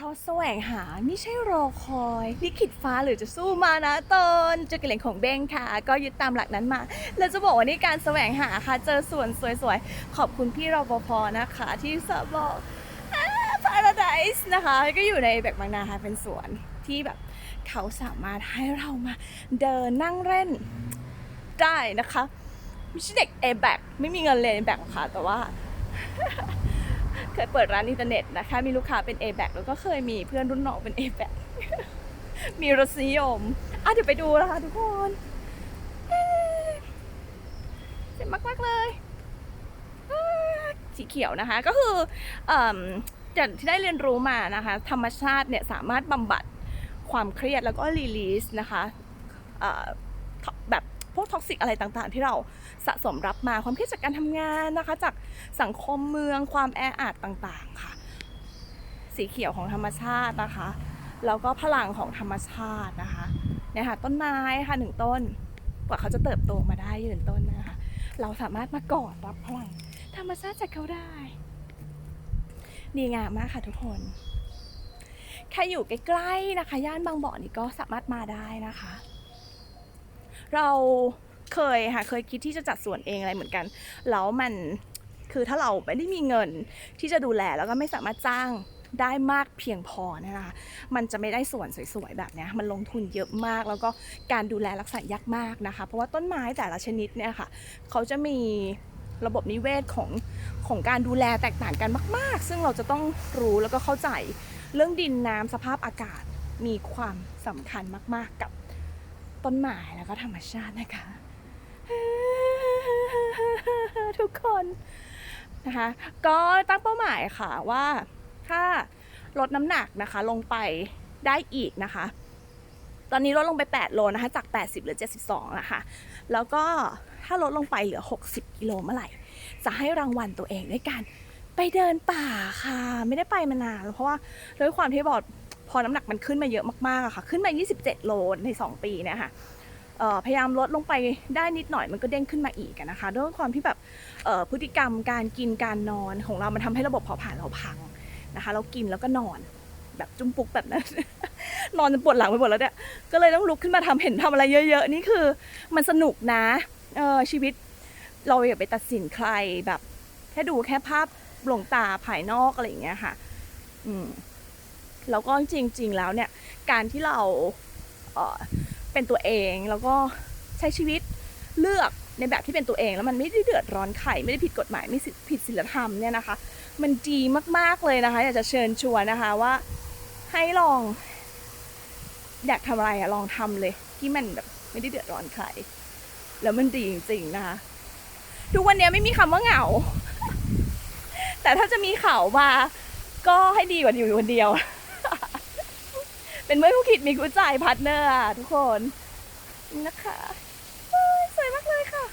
ราะแสวงหาไม่ใช่รอคอยลิขิตฟ้าหรือจะสู้มานะตนเจอกระเหล่งของเบ้งค่ะ ก็ยึดตามหลักนั้นมาแล้วจะบอกว่านี่การแสวงหาค่ะ เจอสวนสวยๆ ขอบคุณพี่รปภนะคะ ที่สบอกพาราไดส์นะคะ ก็อยู่ในแบกบางนาค่ะเป็นสวนที่แบบเขาสามารถให้เรามาเดินนั่งเล่นได้นะคะไม่ใช่เด็ก a b a c ไม่มีเงินเรียน a b a c หรอกค่ะแต่ว่า เคยเปิดร้านอินเทอร์เน็ตนะคะ มีลูกค้าเป็น a b a c แล้วก็เคยมีเพื่อนรุ่นน้องเป็น a b a c มีรสนิยมอะเดี๋ยวไปดูนะคะทุกคนเจ๋งมากๆเลยสีเขียวนะคะก็คือเอจากที่ได้เรียนรู้มานะคะ ธรรมชาติเนี่ยสามารถบำบัดความเครียดแล้วก็รีลีสนะคะ พวกท็อกซิกอะไรต่างๆ ที่เราสะสมรับมาความเครียดจากการทำงานนะคะ จากสังคมเมืองความแออัดต่างๆค่ะ สีเขียวของธรรมชาตินะคะแล้วก็พลังของธรรมชาตินะคะเนี่ยค่ะต้นไม้ค่ะหนึ่งต้น กว่าเขาจะเติบโตมาได้ยืนต้นนะคะ เราสามารถมากอดรับพลังธรรมชาติจากเขาได้ ดีงามมากค่ะทุกคนใครอยู่ใกล้ๆนะคะ ย่านบางบ่อนี่ก็สามารถมาได้นะคะ เราเคยค่ะเคยคิดที่จะจัดสวนเองอะไรเหมือนกัน แล้วมันคือถ้าเราไม่ได้มีเงินที่จะดูแลแล้วก็ไม่สามารถจ้างได้มากเพียงพอนะคะ มันจะไม่ได้สวนสวยๆแบบนี้ มันลงทุนเยอะมาก แล้วก็การดูแลรักษายากมากนะคะ เพราะว่าต้นไม้แต่ละชนิดเนี่ยค่ะ เขาจะมีระบบนิเวศของของการดูแลแตกต่างกันมาก ๆ ซึ่งเราจะต้องรู้แล้วก็เข้าใจเรื่องดินน้ำสภาพอากาศมีความสำคัญมาก ๆ กับ ต้นไม้แล้วก็ธรรมชาตินะคะ ทุกคนนะคะ ก็ตั้งเป้าหมายค่ะว่าถ้าลดน้ำหนักนะคะลงไปได้อีกนะคะ ตอนนี้ลดลงไป 8 โลนะคะ จาก 80เหลือ 72 นะคะ แล้วก็ถ้าลดลงไปเหลือ 60 กิโลเมื่อไหร่ จะให้รางวัลตัวเองด้วยการไปเดินป่าค่ะ ไม่ได้ไปมานานแล้วเพราะว่าด้วยความที่บอก พอน้ำหนักมันขึ้นมาเยอะมากๆอะค่ะ ขึ้นมา 27 โลใน 2 ปีเนะคะเอ่อพยายามลดลงไปได้นิดหน่อยมันก็เด้งขึ้นมาอีกนะคะด้วยความที่แบบพฤติกรรมการกินการนอนของเรามันทำให้ระบบเผาผลาญเราพังนะคะ เรากินแล้วก็นอนแบบจุ้มปุ๊กแบบนั้น นอนจนปวดหลังไปหมดแล้วเนี่ยก็เลยต้องลุกขึ้นมาทำเห็นทำอะไรเยอะ ๆ นี่คือมันสนุกนะเออชีวิตเราอย่าไปตัดสินใครแบบ แค่ดูแค่ภาพหลงตาภายนอกอะไรอย่างเงี้ยค่ะ อืม แล้วก็จริง ๆ แล้วเนี่ย การที่เราเเป็นตัวเองแล้วก็ใช้ชีวิตเลือกในแบบที่เป็นตัวเองแล้วมันไม่ได้เดือดร้อนใครไม่ได้ผิดกฎหมายไม่ผิดศีลธรรมเนี่ยนะคะ มันดีมากๆเลยนะคะ อยากจะเชิญชวนนะคะว่าให้ลอง อยากทำอะไรอะลองทำเลย ที่มันแบบไม่ได้เดือดร้อนใคร แล้วมันดีจริงๆนะคะ ทุกวันนี้ไม่มีคำว่าเหงา แต่ถ้าจะมีเขามาก็ให้ดีกว่าอยู่คนเดียว เป็นเมื่อคู่คิดมีคู่ใจพาร์ทเนอร์อะทุกคนนะคะสวยมากเลยค่ะ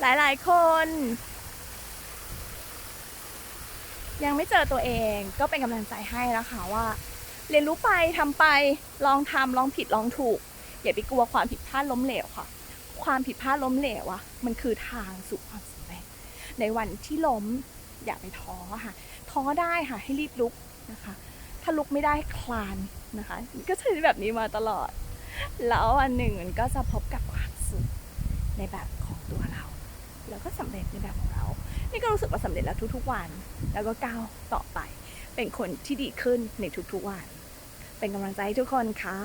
หลายๆคน ยังไม่เจอตัวเองก็เป็นกำลังใจให้นะคะว่า เรียนรู้ไปทำไปลองทำลองผิดลองถูก อย่าไปกลัวความผิดพลาดล้มเหลวค่ะ ความผิดพลาดล้มเหลวอะมันคือทางสู่ความส ในวันที่ล้มอย่าไปท้อค่ะ ท้อได้ค่ะให้รีบลุกนะคะ ถ้าลุกไม่ได้คลานนะคะ ก็ใช้แบบนี้มาตลอด แล้ววันหนึ่งมันก็จะพบกับความสุขในแบบของตัวเรา แล้วก็สำเร็จในแบบของเรา นี่ก็รู้สึกว่าสำเร็จแล้วทุกๆวัน แล้วก็ก้าวต่อไป เป็นคนที่ดีขึ้นในทุกๆวัน เป็นกำลังใจให้ทุกคนค่ะ